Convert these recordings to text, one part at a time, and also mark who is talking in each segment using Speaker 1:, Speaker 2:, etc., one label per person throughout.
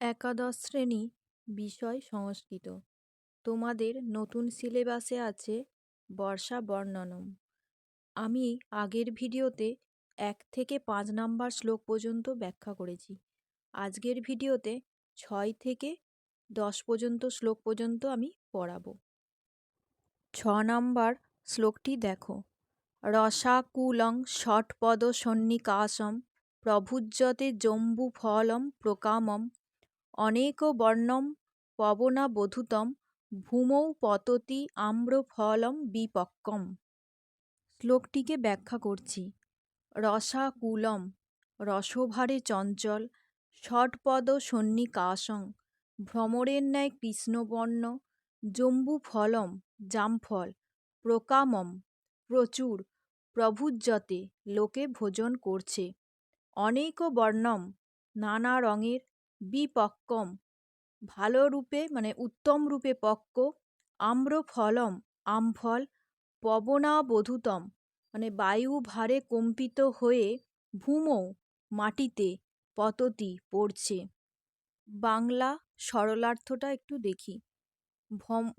Speaker 1: একাদশ শ্রেণি বিষয় সংস্কৃত। তোমাদের নতুন সিলেবাসে আছে বর্ষা বর্ণনম। আমি আগের ভিডিওতে এক থেকে পাঁচ নাম্বার শ্লোক পর্যন্ত ব্যাখ্যা করেছি। আজকের ভিডিওতে ছয় থেকে দশ পর্যন্ত শ্লোক পর্যন্ত আমি পড়াবো। ছ নাম্বার শ্লোকটি দেখো। রসাকুলং ষটপদ সন্নিকাশম প্রভুজ্যতে জম্বু ফলম প্রকামম অনেক বর্ণম পবনাবধূতম ভূমৌ পততি আম্রফলম বিপক্কম। শ্লোকটিকে ব্যাখ্যা করছি। রসাকুলম, রসভারে চঞ্চল, ষটপদ সন্নিকাশং, ভ্রমরের ন্যায় কৃষ্ণবর্ণ জম্বু ফলম জামফল, প্রকামম প্রচুর প্রভুজ্যতে লোকে ভোজন করছে। অনেক বর্ণম নানা রঙের বিপক্কম। ভালো রূপে মানে উত্তম রূপে পক্ক, আম্র ফলম, আমফল, পবনাবধূতম। মানে বায়ু ভারে কম্পিত হয়ে ভূমৌ, মাটিতে পততি পড়ছে। বাংলা সরলার্থটা একটু দেখি।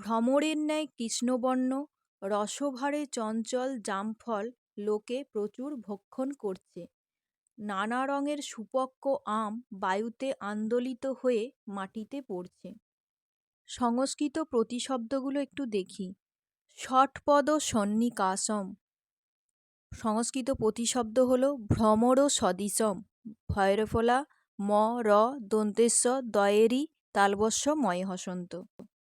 Speaker 1: ভ্রমরের ন্যায় কৃষ্ণবর্ণ, রসভারে চঞ্চল জামফল, লোকে প্রচুর ভক্ষণ করছে। নানা রঙের সুপক্ক আম বায়ুতে আন্দোলিত হয়ে মাটিতে পড়ছে। সংস্কৃত প্রতিশব্দগুলো একটু দেখি। ষটপদ সন্নিকাশম। সংস্কৃত প্রতিশব্দ হল ভ্রমর সদৃশম। ভৈরফলা, ম, র দন্তেশ্ব দয়েরি, তালবস্য ময় হসন্ত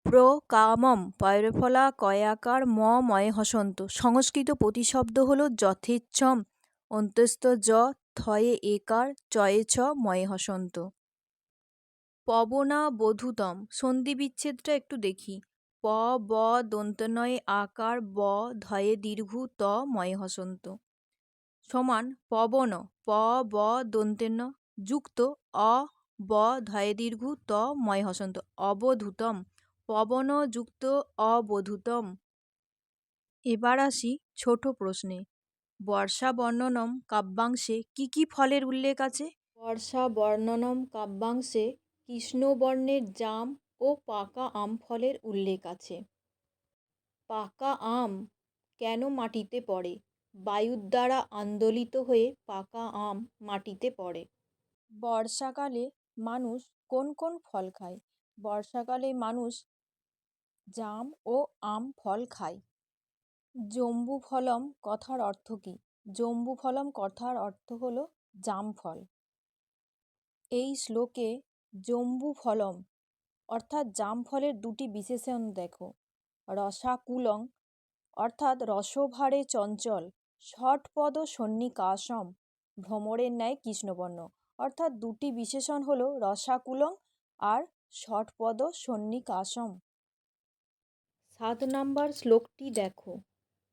Speaker 1: প্র, কামম পয়রফলা কয়াকার, ম ময় হসন্ত সংস্কৃত প্রতিশব্দ হল যথেচ্ছম। অন্তস্থ য থয়ে একার, চয়ে ছ, ময়ে হসন্ত। পবনা বধূতম সন্ধি বিচ্ছেদটা একটু দেখি। প, ব, দন্তনয়ে আকার, ব, ধয়ে দীর্ঘ, ত, ময়ে হসন্ত। সমান পবন, প, ব, দন্তেন, যুক্ত, অ, ব, ধয়ে দীর্ঘ, ত, ময় হসন্ত। অবধূতম, পবন, যুক্ত, অবধূতম। এবার আসি ছোট প্রশ্নে। বর্ষা বর্ণনম কাব্যাংশে কি কি ফলের উল্লেখ আছে? বর্ষা বর্ণনম কাব্যাংশে কৃষ্ণবর্ণের জাম ও পাকা আম ফলের উল্লেখ আছে। পাকা আম কেন মাটিতে পড়ে? বায়ুর দ্বারা আন্দোলিত হয়ে পাকা আম মাটিতে পড়ে। বর্ষাকালে মানুষ কোন কোন ফল খায়? বর্ষাকালে মানুষ জাম ও আম ফল খায়। জম্বু ফলম কথার অর্থ কী? জম্বু ফলম কথার অর্থ হল জামফল। এই শ্লোকে জম্বু ফলম অর্থাৎ জামফলের দুটি বিশেষণ দেখো। রসাকুলং অর্থাৎ রসভারে চঞ্চল, ষটপদ সন্নিকাশম, ভ্রমরের ন্যায় কৃষ্ণবর্ণ। অর্থাৎ দুটি বিশেষণ হল রসাকুলং আর ষটপদ সন্নিকাশম। সাত নাম্বার শ্লোকটি দেখো।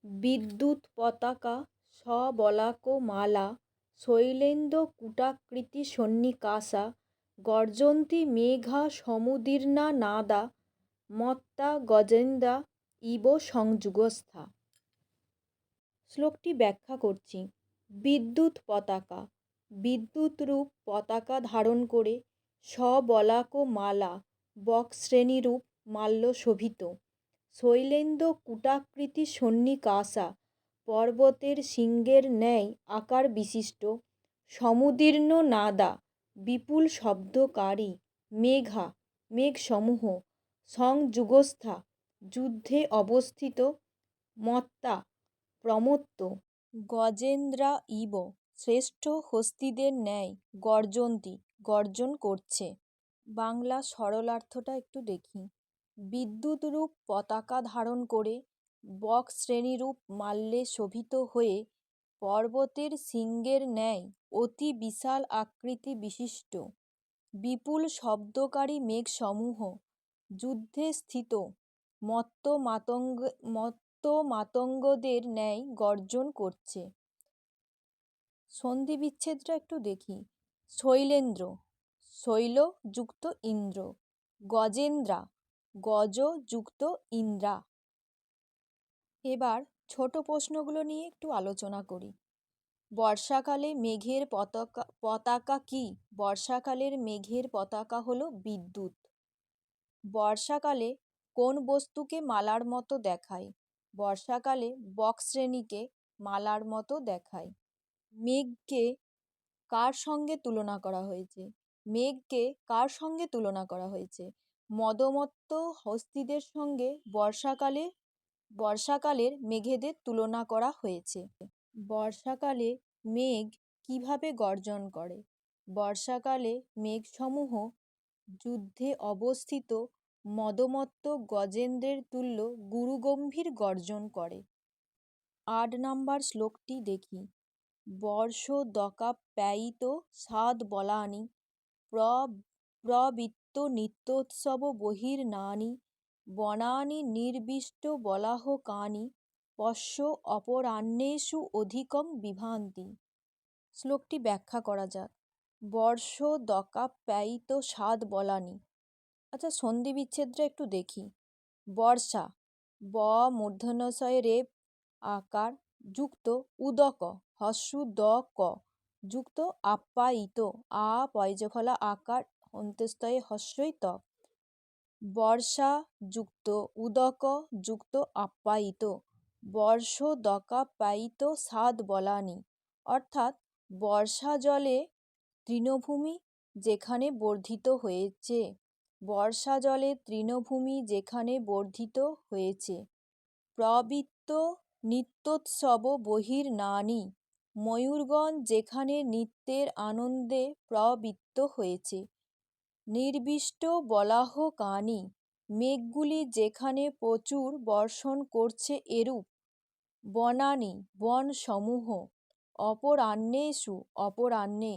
Speaker 1: বিদ্যুৎ পতাকা সবলাক মালা, শৈলেন্দ্র কূটাকৃতি সন্নিকাশা, গর্জন্তি মেঘা সমুদীর্ণা নাদা, মত্তা গজেন্দা, ইব সংযুগস্থা। শ্লোকটি ব্যাখ্যা করছি। বিদ্যুৎ পতাকা বিদ্যুৎ রূপ পতাকা ধারণ করে সবলাক মালা বক শ্রেণীরূপ মাল্য শোভিত। শৈলেন্দ্র কূটাকৃতি সন্নিকাশা, পর্বতের শৃঙ্গের ন্যায় আকার বিশিষ্ট, সমুদীর্ণ নাদা, বিপুল শব্দকারী, মেঘা, মেঘসমূহ, সংযুগস্থা, যুদ্ধে অবস্থিত, মত্তা, প্রমত্ত, গজেন্দ্রা ইব, শ্রেষ্ঠ হস্তিদের ন্যায় গর্জন্তি, গর্জন করছে। বাংলা সরলার্থটা একটু দেখি। বিদ্যুৎরূপ পতাকা ধারণ করে বক শ্রেণীরূপ মাল্যে শোভিত হয়ে পর্বতের শৃঙ্গের ন্যায় অতি বিশাল আকৃতি বিশিষ্ট। বিপুল শব্দকারী মেঘসমূহ যুদ্ধে স্থিত। মত্ত মাতঙ্গ, মত্ত মাতঙ্গদের ন্যায় গর্জন করছে। সন্ধি বিচ্ছেদটা একটু দেখি। শৈলেন্দ্র শৈল যুক্ত ইন্দ্র, গজেন্দ্রা গজ যুক্ত ইন্দ্রা। এবার ছোট প্রশ্নগুলো নিয়ে একটু আলোচনা করি। বর্ষাকালে মেঘের পতাকা পতাকা কি? বর্ষাকালের মেঘের পতাকা হলো বিদ্যুৎ। বর্ষাকালে কোন বস্তুকে মালার মতো দেখায়? বর্ষাকালে বক্স শ্রেণীকে মালার মতো দেখায়। মেঘকে কার সঙ্গে তুলনা করা হয়েছে? মেঘকে কার সঙ্গে তুলনা করা হয়েছে? মদমত্ত হস্তিদের সঙ্গে বর্ষাকালে, বর্ষাকালের মেঘেদের তুলনা করা হয়েছে। বর্ষাকালে মেঘ কীভাবে গর্জন করে? বর্ষাকালে মেঘসমূহ যুদ্ধে অবস্থিত মদমত্ত গজেন্দ্রের তুল্য গুরুগম্ভীর গর্জন করে। আট নাম্বার শ্লোকটি দেখি। বর্ষ দকা প্যায়িত সাদ বলানি প্র প্রবৃত্ত নিত্যোৎসব বহির্নানি বনানি নির্বিষ্ট বলাহ কানি, পশ্য অপরাহ্নেষু অধিকং বিভান্তি। শ্লোকটি ব্যাখ্যা করা যাক। বর্ষ দকাপ্যায়িত সাদ বলানি। আচ্ছা সন্ধি বিচ্ছেদটা একটু দেখি। বর্ষা, ব মূর্ধন্যশয় রেপ আকার, যুক্ত উদক হস্যু দ ক যুক্ত আপ্যায়িত আ পয়জফলা আকার অন্ত্যস্তয়ে হস্যই ত বর্ষা যুক্ত, উদক যুক্ত আপ্যায়িত। বর্ষ দকাপ্যায়িত সাদ বলানি। অর্থাৎ বর্ষা জলে তৃণভূমি যেখানে বর্ধিত হয়েছে। বর্ষা জলে তৃণভূমি যেখানে বর্ধিত হয়েছে। প্রবৃত্ত নিত্যোৎসব বহির্নানি ময়ূরগণ যেখানে নৃত্যের আনন্দে প্রবৃত্ত হয়েছে। নির্বিষ্ট বলাহ কানি মেঘগুলি যেখানে প্রচুর বর্ষণ করছে এরূপ। বনানি, বনসমূহ, অপরাহ্নেষু, অপরাহ্নে,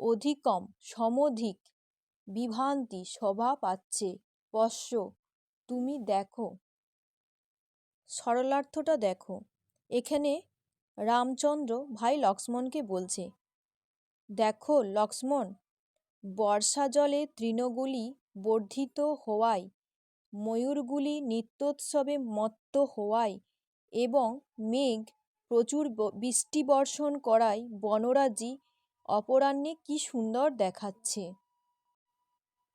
Speaker 1: অধিকম, সমধিক বিভ্রান্তি শোভা পাচ্ছে। পশ্য তুমি দেখো। সরলার্থটা দেখো। এখানে রামচন্দ্র ভাই লক্ষ্মণকে বলছে, দেখো লক্ষ্মণ বর্ষা জলে তৃণগুলি বর্ধিত হওয়ায়, ময়ূরগুলি নিত্যোৎসবে মত্ত হওয়ায় এবং মেঘ প্রচুর বৃষ্টি বর্ষণ করায় বনরাজি অপরাহ্নে কি সুন্দর দেখাচ্ছে।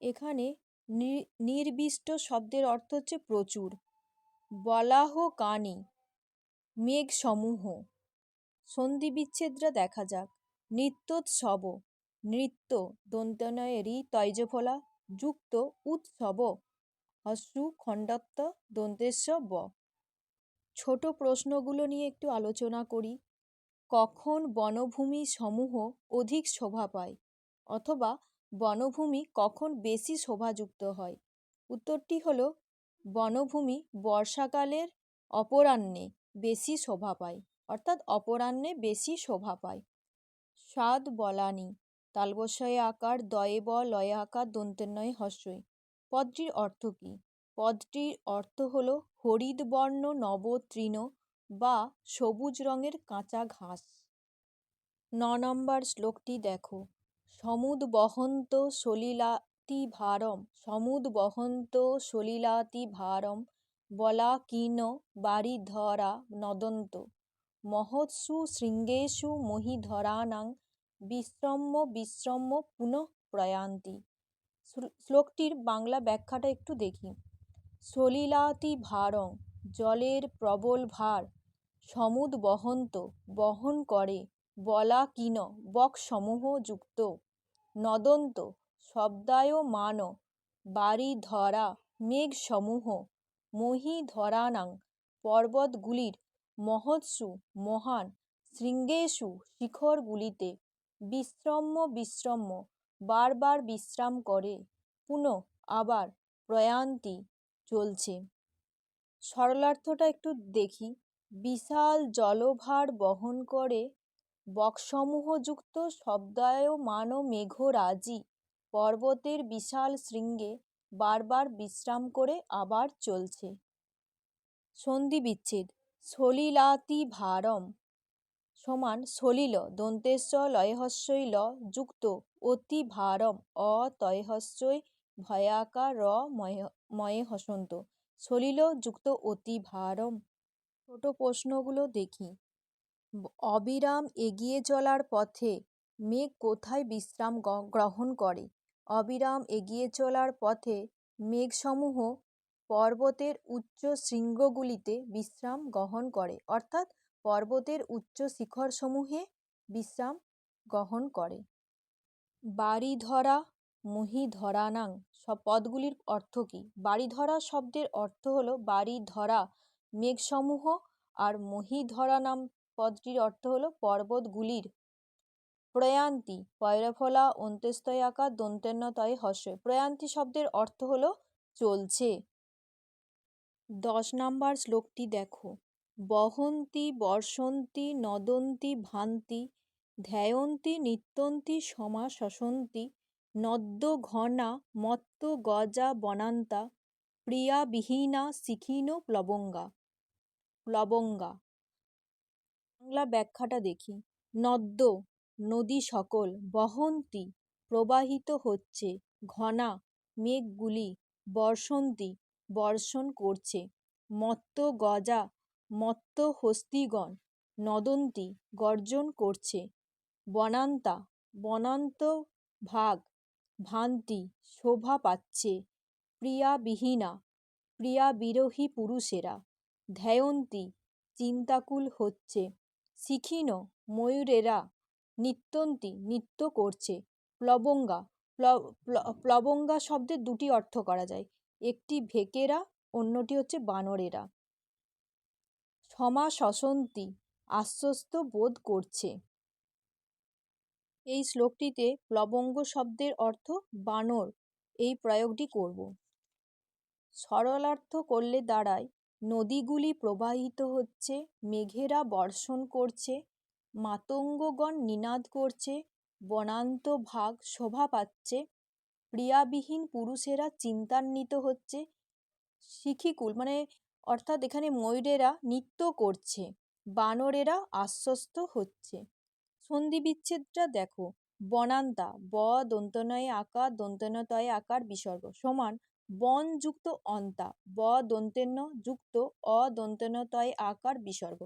Speaker 1: এখানে নির্বিষ্ট শব্দের অর্থ হচ্ছে প্রচুর। বলাহ কানি মেঘসমূহ। সন্ধি বিচ্ছেদরা দেখা যাক। নিত্যোৎসব। নৃত্য দন্তনয় রি তৈজফলা যুক্ত উৎসব হস্যু খণ্ডত্ব দন্তেশ্ব ব ছোট প্রশ্নগুলো নিয়ে একটু আলোচনা করি। কখন বনভূমি সমূহ অধিক শোভা পায়? অথবা বনভূমি কখন বেশি শোভাযুক্ত হয়? উত্তরটি হলো, বনভূমি বর্ষাকালের অপরাহ্নে বেশি শোভা পায়, অর্থাৎ অপরাহ্নে বেশি শোভা পায়। স্বাদ বলানি তালবস্যয়ে আকার, দয়ে ব, লয়ে আকার দন্তেন্নয় হস্যই। পদটির অর্থ কী? পদটির অর্থ হল হরিদ বর্ণ নবতৃণ বা সবুজ রঙের কাঁচা ঘাস। ন নম্বর শ্লোকটি দেখো। সমুদ বহন্ত সলিলাতি ভারম, সমুদ বহন্ত সলিলাতি ভারম, বলা কিন বাড়ি ধরা নদন্ত। মহৎসু শৃঙ্গেষু মহিধরানাং বিশ্রম্য বিশ্রম্য পুনঃ প্রয়ান্তি। শ্লোকটির বাংলা ব্যাখ্যাটা একটু দেখি। সলিলাতি ভারং, জলের প্রবল ভার, সমুদ বহন্ত, বহন করে, বলা কিন বকসমূহ যুক্ত, নদন্ত, শব্দায় মান বাড়ি ধরা মেঘসমূহ মহি ধরানাং, পর্বতগুলির মহৎসু, মহান শৃঙ্গেষু শিখরগুলিতে বিশ্রম্য বিশ্রম্য, বারবার বিশ্রাম করে, পুনঃ আবার প্রয়ান্তি চলছে সরলার্থটা একটু দেখি। বিশাল জলভার বহন করে বকসমূহযুক্ত শব্দায়মান মেঘরাজি পর্বতের বিশাল শৃঙ্গে বারবার বিশ্রাম করে আবার চলছে। সন্ধি বিচ্ছেদ সলিলাতি ভারম সমান সলিল দন্তেশ্ব লয়হস্যই ল যুক্ত অতি ভারম অ তয়হস্যই ভয়াকার র ময়ে হসন্ত। সলিল যুক্ত অতি ভারম ছোট প্রশ্নগুলো দেখি। অবিরাম এগিয়ে চলার পথে মেঘ কোথায় বিশ্রাম গ্রহণ করে? অবিরাম এগিয়ে চলার পথে মেঘসমূহ পর্বতের উচ্চ শৃঙ্গগুলিতে বিশ্রাম গ্রহণ করে। অর্থাৎ পর্বতের উচ্চ শিখরসমূহে বিশ্রাম গ্রহণ করে। বাড়িধরা মহিধরানাং সব পদগুলির অর্থ কী? বাড়িধরা শব্দের অর্থ হলো বাড়ি ধরা মেঘসমূহ আর মহিধরানাম পদটির অর্থ হলো পর্বতগুলির প্রয়ান্তি। পয়রফলা অন্ত্যেস্তয় আকার দন্তেন্নতয়ে হস্য। প্রয়ান্তি শব্দের অর্থ হলো চলছে। দশ নাম্বার শ্লোকটি দেখো। বহন্তি বর্ষন্তি নদন্তি ভান্তি ধ্যায়ন্তি নিত্যন্তি সমা শসন্তি নদ্য ঘনা মত্ত গজা বনান্তা প্রিয়া বিহীনা শিখিন প্লবঙ্গা প্লবঙ্গা। বাংলা ব্যাখ্যাটা দেখি। নদ্য, নদী সকল, বহন্তি প্রবাহিত হচ্ছে, ঘনা মেঘগুলি বর্ষন্তি বর্ষণ করছে, মত্ত গজা মত্ত হস্তিগণ, নদন্তি গর্জন করছে। বনান্তা, বনান্ত ভাগ, ভান্তি শোভা পাচ্ছে। প্রিয়াবিহীনা প্রিয়া বিরোহী পুরুষেরা, ধ্যায়ন্তী চিন্তাকুল হচ্ছে। শিখিন ময়ূরেরা, নিত্যন্তি নৃত্য করছে। প্লবঙ্গা প্লবঙ্গা শব্দের দুটি অর্থ করা যায়। একটি ভেকেরা, অন্যটি হচ্ছে বানরেরা। সমা শসন্তি আশ্বস্ত বোধ করছে। এই শ্লোকটিতে প্লবঙ্গ শব্দের অর্থ বানর। এই প্রয়োগটি করব। সরলার্থ করলে দাঁড়ায়, নদীগুলি প্রবাহিত হচ্ছে, মেঘেরা বর্ষণ করছে, মাতঙ্গগণ নিনাদ করছে, বনান্ত ভাগ শোভা পাচ্ছে প্রিয়াবিহীন পুরুষেরা চিন্তান্বিত হচ্ছে, শিখিকুল মানে অর্থাৎ এখানে ময়ূরেরা নৃত্য করছে, বানরেরা আশ্বস্ত হচ্ছে। সন্ধি বিচ্ছেদটা দেখো, বনান্তা, ব, দন্তনয়ে আকার, দন্তনতয়ে আকার বিসর্গ সমান বন যুক্ত অন্তা, ব, দন্তেন্য যুক্ত অ, দন্তনতয়ে আকার বিসর্গ।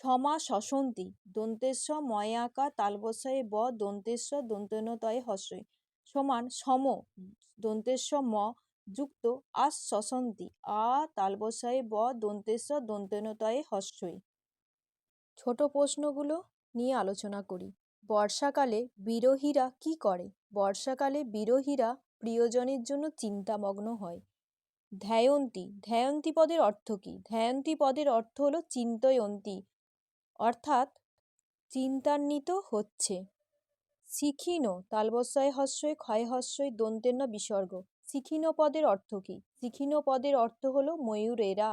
Speaker 1: সমা শসন্তি দন্তেস্ব ময়ে আকার তালবস্যয়ে ব দন্তেস্ব দন্তনতয়ে হস্যই সমান সম দন্তেস্ব ম যুক্ত আস শসন্তি আ তালবস্যয়ে ব, দন্তেস্ব, দন্তনতয়ে হস্যই। ছোট প্রশ্নগুলো নিয়ে আলোচনা করি। বর্ষাকালে বিরোহীরা কি করে? বর্ষাকালে বিরোহীরা প্রিয়জনের জন্য চিন্তামগ্ন হয়। ধ্যায়ন্তী। ধ্যায়ন্তী পদের অর্থ কী? ধ্যায়ন্তী পদের অর্থ হলো চিন্তয়ন্তী। অর্থাৎ চিন্তান্বিত হচ্ছে। শিখিন তালবস্যয় হস্যই, ক্ষয় হস্যই দন্তেন্য বিসর্গ। শিখিন পদের অর্থ কী? শিখিন পদের অর্থ হলো ময়ূরেরা।